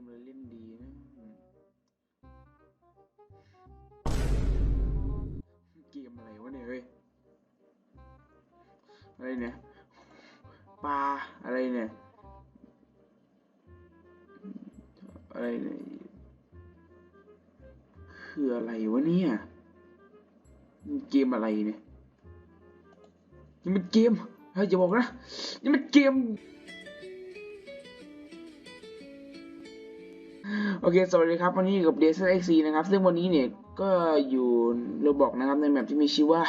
มเลยเล่นดีนะเกมอะไรวะเนี่ยเฮ้ยอะไรเนี่ยปลาอะไรเนี่ยอะไรเนี่ยคืออะไรวะเนี่ยมันเกมอะไรเนี่ยนี่มันเกมเฮ้ยอย่าบอกนะนี่มันเกม โอเค สวัสดีครับวันนี้อยู่กับ d s x c นะครับ ซึ่งวันนี้เนี่ยก็อยู่โรบอกนะครับในแมปที่มีชื่อว่า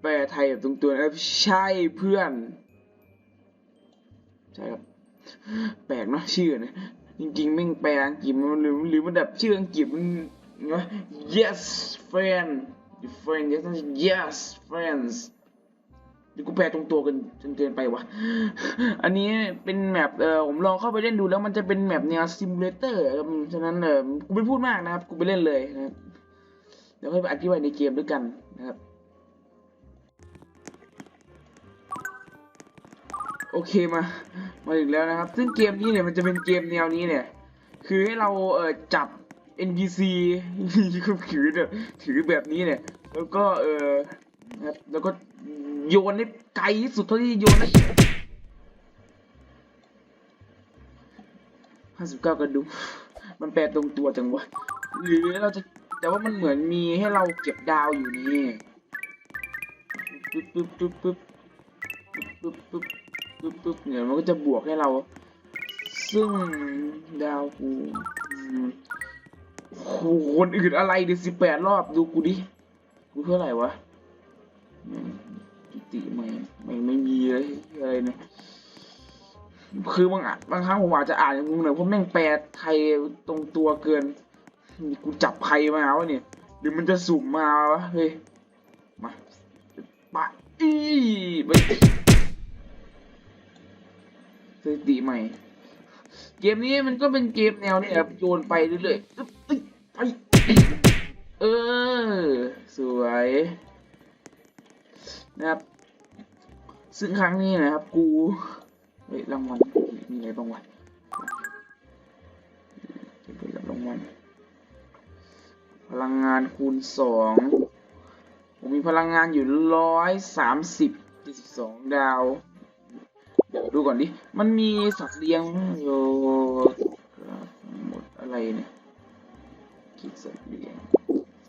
แปลไทยแบบตรงตัวนะครับ ใช่เพื่อน ใช่ครับ แปลกเนอะชื่อนี่ยจริงๆแม่งแปลอังกฤษมันหรือหรือมันแบบชื่ออังกฤษมันเนาะ yes friend friend yes yes friends หรือกูแปลตรงตัวกันจนเกินไปวะอันนี้เป็นแมปเออผมลองเข้าไปเล่นดูแล้วมันจะเป็นแมปแนวซิมูเลเตอร์ฉะนั้นเออกูไม่พูดมากนะครับ กูไปเล่นเลยนะครับ เดี๋ยวค่อยไปอธิบายในเกมด้วยกันนะครับ โอเคมา มาถึงแล้วนะครับ ซึ่งเกมนี้เนี่ยมันจะเป็นเกมแนวนี้เนี่ย คือให้เราเออจับ NPC คือถือเนี่ยถือแบบนี้เนี่ย แล้วก็เออครับแล้วก็ โยนให้ไกลที่สุดเท่าที่โยนได้ห้าสิบเก้ากระดูกมันแปลตรงตัวจังวะ หรือเราจะ แต่ว่ามันเหมือนมีให้เราเก็บดาวอยู่นี่ปึ๊บปึ๊บปึ๊บปึ๊บปึ๊บปึ๊บปึ๊บปึ๊บเนี่ยมันก็จะบวกให้เรา ซึ่งดาวกูอืมโหคนอื่นอะไรเดี๋ยวสิบแปดรอบดูกูดิ กูเท่าไหร่วะ อืมจุติไม่ไม่ไม่มีเลยอะไรเนี่ยคือบางบางครั้งผมอาจจะอ่านอย่างงงหน่อยเพราะแม่งแปลไทยตรงตัวเกินนี่กูจับใครมาวะเนี่ยหรือมันจะสุ่มมาวะเฮ้ยมาปะอีไปสถิติใหม่ เกมนี้มันก็เป็นเกมแนวนี้ครับโยนไปเรื่อยๆไปเออ สวย นะครับ ซึ่งครั้งนี้นะครับ กูเฮ้ยรางวัลมีอะไรบ้างวะเก็บไปกับรางวัลพลังงานคูณสองผมมีพลังงานอยู่ร้อยสามสิบเจ็ดสิบสองดาว เดี๋ยวดูก่อนดิ มันมีสัตว์เลี้ยงอยู่หมดอะไรเนี่ยคลิกสัตว์เลี้ยง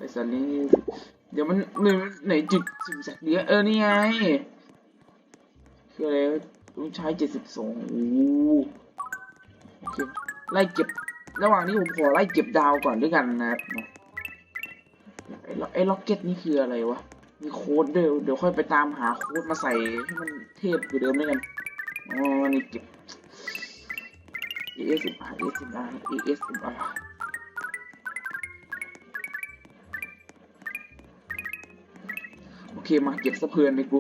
ส่สัตว์เลี้ยงเดี๋ยวมันไหนไหนจุดสุ่มสัตว์เลี้ยงเออนี่ไงคืออะไรต้องใช้เจ็ดสิบสองโอ้โอเคไล่เก็บ ระหว่างนี้ผมขอไล่เก็บดาวก่อนด้วยกันนะครับไอ้ล็อกไอ้ล็อกเก็ตนี่คืออะไรวะ มีโค้ดเด้วยวเดี๋ยวค่อยไปตามหาโค้ดมาใส่ให้มันเทพกว่าเดิมด้วยกัน อ๋อ นี่เก็บ ASMR ASMR ASMR เคมาเก็บสะเพลินเลยกู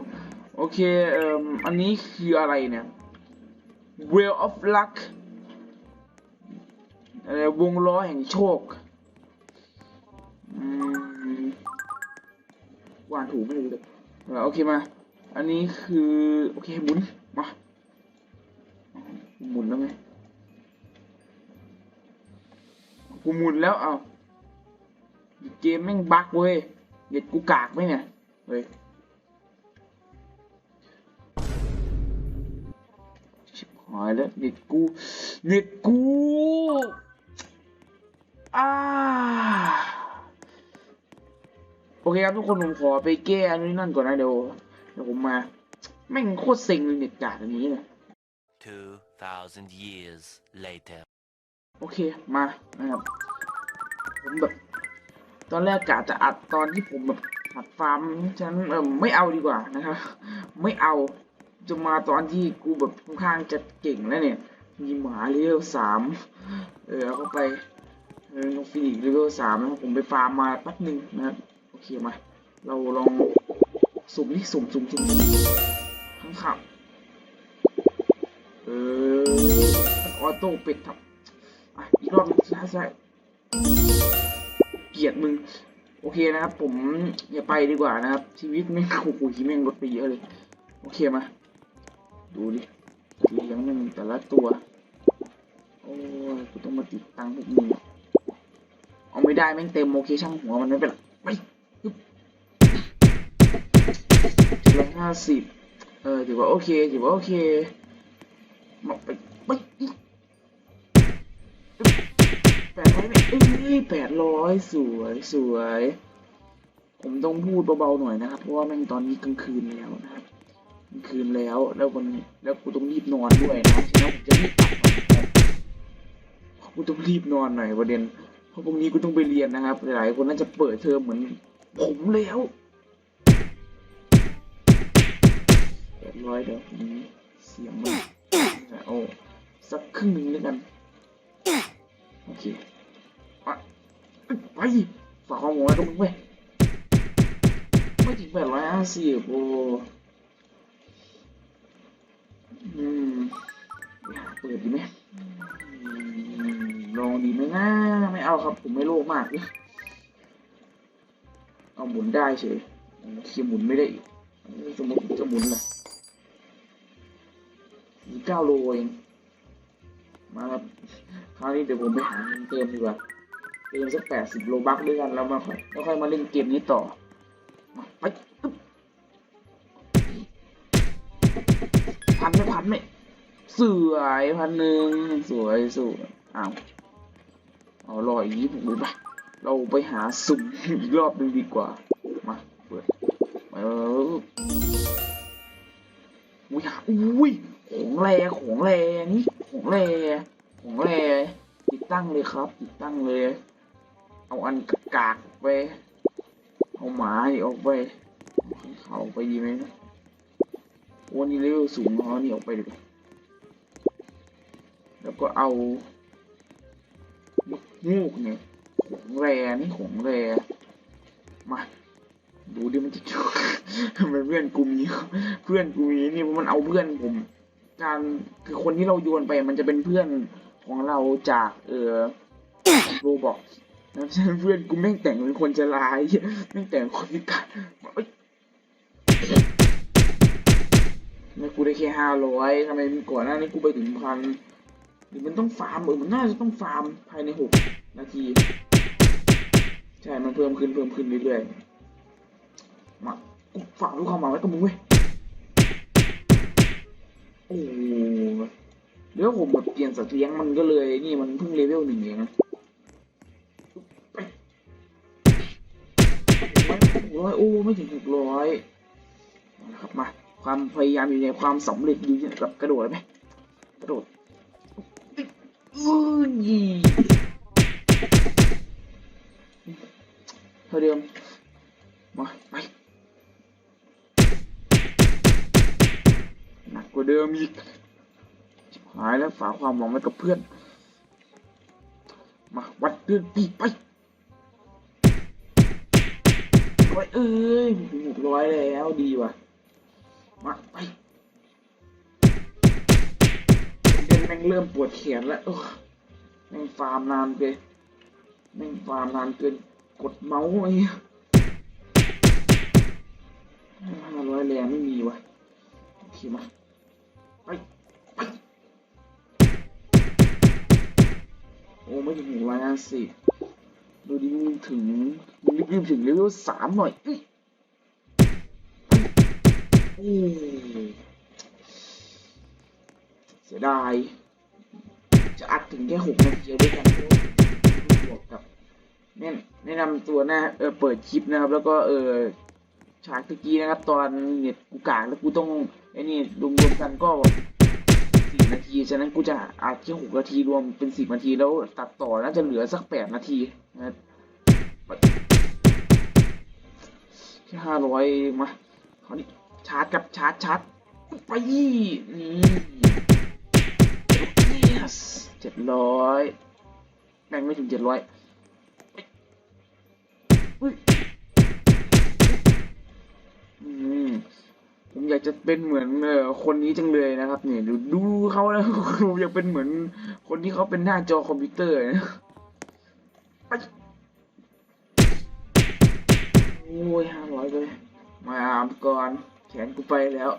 โอเคเอ่ออันนี้คืออะไรเนี่ย Wheel of Luck อะไรวงล้อแห่งโชคอืมวางถูกไม่รู้เลยโอเคมา อันนี้คือ โอเคหมุน มาหมุนแล้วไงกูหมุนแล้วเอาเกมแม่งบั๊กเว้ยเด็ดกูกากไหมเนี่ย เฮ้ยชิบหายแล้วเน็ตกูเน็ตกูอ่าโอเคครับทุกคนผมขอไปแก้อันนี้นั่นก่อนนะเดี๋ยวเดี๋ยวผมมาแม่งโคตรเซ็งเลยเน็ตกากอันนี้เนี่ย 2,000 years later. โอเคมานะครับผมแบบตอนแรกกะจะอัดตอนที่ผมแบบ หัดฟาร์มฉันเออไม่เอาดีกว่านะครับไม่เอาจะมาตอนที่กูแบบค่อนข้างจะเก่งแล้วเนี่ยมีหมาเลเวลสามเออเอาเข้าไปเออน้องฟินิกเลเวลสามนะครับผมไปฟาร์มมาแป๊บหนึ่งนะครับโอเคมา เราลองสุ่มนี่สุ่มสุ่มสุ่มข้างขับเออออโต้เป็ดทับอะอีกรอบนึงใช่ใช่เกียดมึง โอเคนะครับ ผมอย่าไปดีกว่านะครับ ชีวิตแม่งโอ้โหแม่งลดไปเยอะเลย โอเคมา ดูดิเลี้ยงแม่งแต่ละตัว โอ้ยกูต้องมาติดตังค์พวกมึงเอาไม่ได้แม่งเต็มโอเคช่างหัวมันไม่เป็นไรไปปึ๊บร้อยห้าสิบเออถือว่าโอเคถือว่าโอเคมาไปไป แปดร้อยเอ้ยแปดร้อยสวยสวย ผมต้องพูดเบาๆหน่อยนะครับ เพราะว่าแม่งตอนนี้กลางคืนแล้วนะครับกลางคืนแล้วแล้ววันนี้แล้วกูต้องรีบนอนด้วยนะฉะนั้นผมจะรีบกลับมากูต้องรีบนอนหน่อยประเด็น เพราะพรุ่งนี้กูต้องไปเรียนนะครับ หลายๆคนน่าจะเปิดเทอมเหมือนผมแล้วแปดร้อยเดี๋ยวผมเสียงมันโอ้สักครึ่งหนึ่งแล้วกัน โอเคอะไปฝากความหวังไว้กับมึงเว้ยไม่ถึงแปดร้อยห้าสิบโอ้อืมเปิดดีไหมลองดีไหมนะไม่เอาครับผมไม่โลภมากเลยเอาหมุนได้เฉยเคียหมุนไม่ได้อีกสมมติจะหมุนล่ะมีเก้าโลเองมาครับ คราวนี้เดี๋ยวผมไปหาเงินเติมดีกว่าเติมสักแปดสิบโลบักด้วยกันแล้วมาค่อยแล้วค่อยมาเล่นเกมนี้ต่อไปพันไม่พันไม่สวยพันหนึ่งสวยสวยอ้าวเอารออีกยี่สิบดูไปเราไปหาสุ่มอีกรอบนึงดีกว่า มาเปิดอออุ้ยอุ้ยของแรงของแรงนี่ของแรง ของแรติดตั้งเลยครับ ติดตั้งเลย เอาอันกากไปเอาหมานี่ออกไปเอาเขาไปดีไหมนะวันนี้เลเวลสูงเอาอันนี่ออกไปดีกว่าแล้วก็เอาลูกมูกเนี่ยของแรนี่ของแรมาดูดิมันจะจุกทำไมเพื่อนกูมีเพื่อนกูมีนี่มันเอาเพื่อนผม การคือคนที่เราโยนไปมันจะเป็นเพื่อน ของเราจากเออโรบอกนะเพื่อนกูแม่งแต่งเป็นคนจะลายแม่งแต่งคนพิการเอ้ยไม่กูได้แค่ห้าร้อยทำไมก่อนหน้านี้กูไปถึงพันหรือมันต้องฟาร์มเออมันน่าจะต้องฟาร์มภายในหกนาที ใช่ มันเพิ่มขึ้นเพิ่มขึ้นเรื่อยๆ มากูฝากลูกความหวังไว้กับมึงเว้ย โอ้ โหเดี๋ยวผมแบบเปลี่ยนสัตว์เลี้ยงมันก็เลยนี่มันเพิ่งเลเวลหนึ่งเองนะร้อยโอ้ไม่ถึงหกร้อยนะครับมาความพยายามอยู่ในความสำเร็จอยู่กับกระโดดไหมกระโดดอื้อเท่าเดิมมาไปหนักกว่าเดิมอีก หายแล้วฝากความหวังไว้กับเพื่อน มาวัดเดือนปีไปร้อยเอ้ยหกร้อยแล้วดีว่ะ มาไปเดินแม่งเริ่มปวดแขนแล้วแม่งฟาร์มนานเกินแม่งฟาร์มนานเกินกดเมาส์ไอ้เหี้ยห้าร้อยแรงไม่มีว่ะโอเคมาไป โอ้ไม่ถึงหกร้อยห้าสิบดูดิมึงถึงมึงรีบๆถึงเลเวลสามหน่อยอุ้ยเสียดาย จะอัดถึงแค่หกนาทีด้วยกันบวกกับแนะแนะนำตัวน้าเออเปิดคลิปนะครับ แล้วก็เออฉากตะกี้นะครับ ตอนเน็ตกูกากแล้วกูต้องไอ้นี่รวมๆกันก็ นาที ฉะนั้นกูจะอัดแค่หกนาทีรวมเป็นสิบนาทีแล้วตัดต่อน่าจะเหลือสักแปดนาทีนะแค่ห้าร้อยมาคราวนี้ชาร์จกับชาร์จชาร์จไปนี่นี่เจ็ดร้อยแม่งไม่ถึงเจ็ดร้อยากจะเป็นเหมือนเออคนนี้จังเลยนะครับ เนี่ยดูดูเขาแล้วผมอยากเป็นเหมือน คนที่เขาเป็นหน้าจอคอมพิวเตอร์นะโอ้ยห้าร้อยเลยมาอามก่อนแขนกูไปแล้ว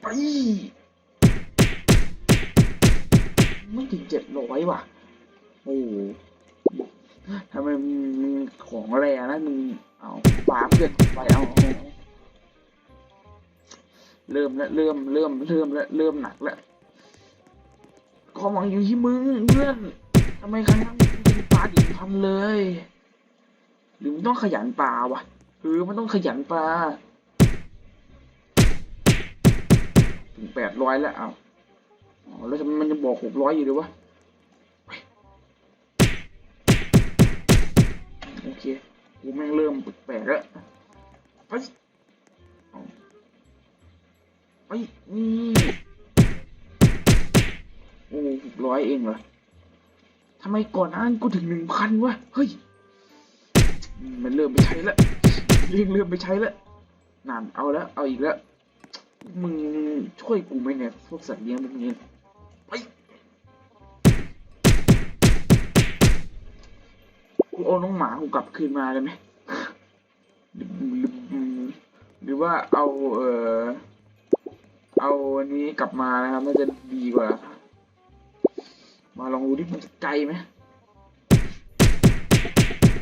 ไปไม่ถึงเจ็ดร้อยว่ะ โอ้ทำไมมึงมึงของแรงนะมึงเอาปาเกินไปเอา เริ่มแล้วเริ่มเริ่มเริ่มแล้วเริ่มหนักแล้วความหวังอยู่ที่มึงเพื่อนทำไมครั้งนั้นเป็นปลาดิ่งพันเลย หรือมึงต้องขยันปลาวะเออมันต้องขยันปลาถึงแปดร้อยแล้วเอาอ๋อแล้วทำไมมันจะบอกหกร้อยอยู่เลยวะโอเคกูแม่งเริ่มแปลกแล้วเอา ไปนี่โอ้หกร้อยเองเหรอทำไมก่อนหน้านั้นกูถึงหนึ่งพันวะ เฮ้ย มันเริ่มไปใช้ล้วเริ่มเริ่มไปใช้ล้วนั่นเอาแล้ว เอาอีกแล้ว มึงช่วยกูไหมเนี่ย พวกสัตว์เลี้ยงพวกนี้ไปกูเอาน้องหมากูกลับคืนมาได้ไหมหรือหรือหรือว่าเอาเออ เอาอันนี้กลับมานะครับน่าจะดีกว่า มาลองดูดิมันจะไกลไหม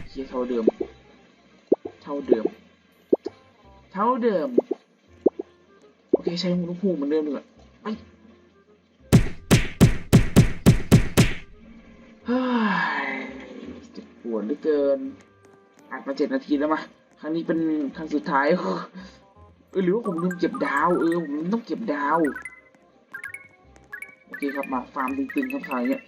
เชียเท่าเดิม เท่าเดิม เท่าเดิม โอเคใช้หูลูกพูเหมือนเดิมเลยไปเฮ้ยเจ็บปวดเหลือเกินอัดมาเจ็ดนาทีแล้วมา ครั้งนี้เป็นครั้งสุดท้าย ออเออหรือว่าผมลืมเก็บดาวเออผมต้องเก็บดาว โอเคครับมาฟาร์มตึงๆครับคราวนี้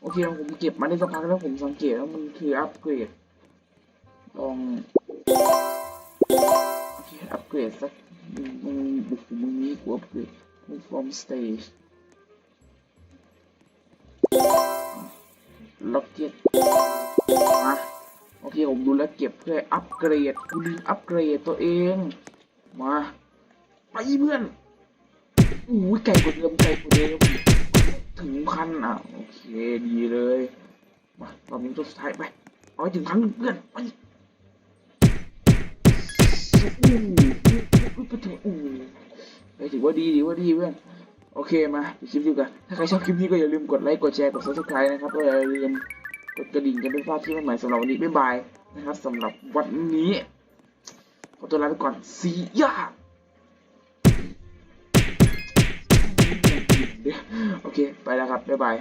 โอเคผมเก็บมาได้สักพักแล้วผมสังเกตว่ามันคืออัปเกรด รดสักมึงมึงบุกมึงนี้กูอัปเกรดมึง from stage ล็อกเก็ตมาโอเค ผมดูแลเก็บเพื่ออัปเกรดกูลืมอัปเกรดตัวเอง มา ไปเพื่อนอู้ยไก่กว่าเดิมไก่กว่าเดิมถึงพันอะ โอเคดีเลยมาตอนนี้ตัวสุดท้ายไปเอาให้ถึงพันเพื่อนไป อู้อู้ไปถึงอู้ไปถื อว่าดีถือว่าดีเพื่อนโอเคมาไปคลิปดีกว่าถ้าใครชอบคลิปนี้ก็อย่าลืมกดไลค์กดแชร์กด subscribe นะครับแล้วอย่าลืมกดกระดิ่งกันเป็นภาพที่ใหม่ๆสำหรับวันนี้บ๊ายบายนะครับสำหรับวันนี้ขอตัวลาไปก่อนสียาโอเค ไปแล้วครับ บ๊ายบาย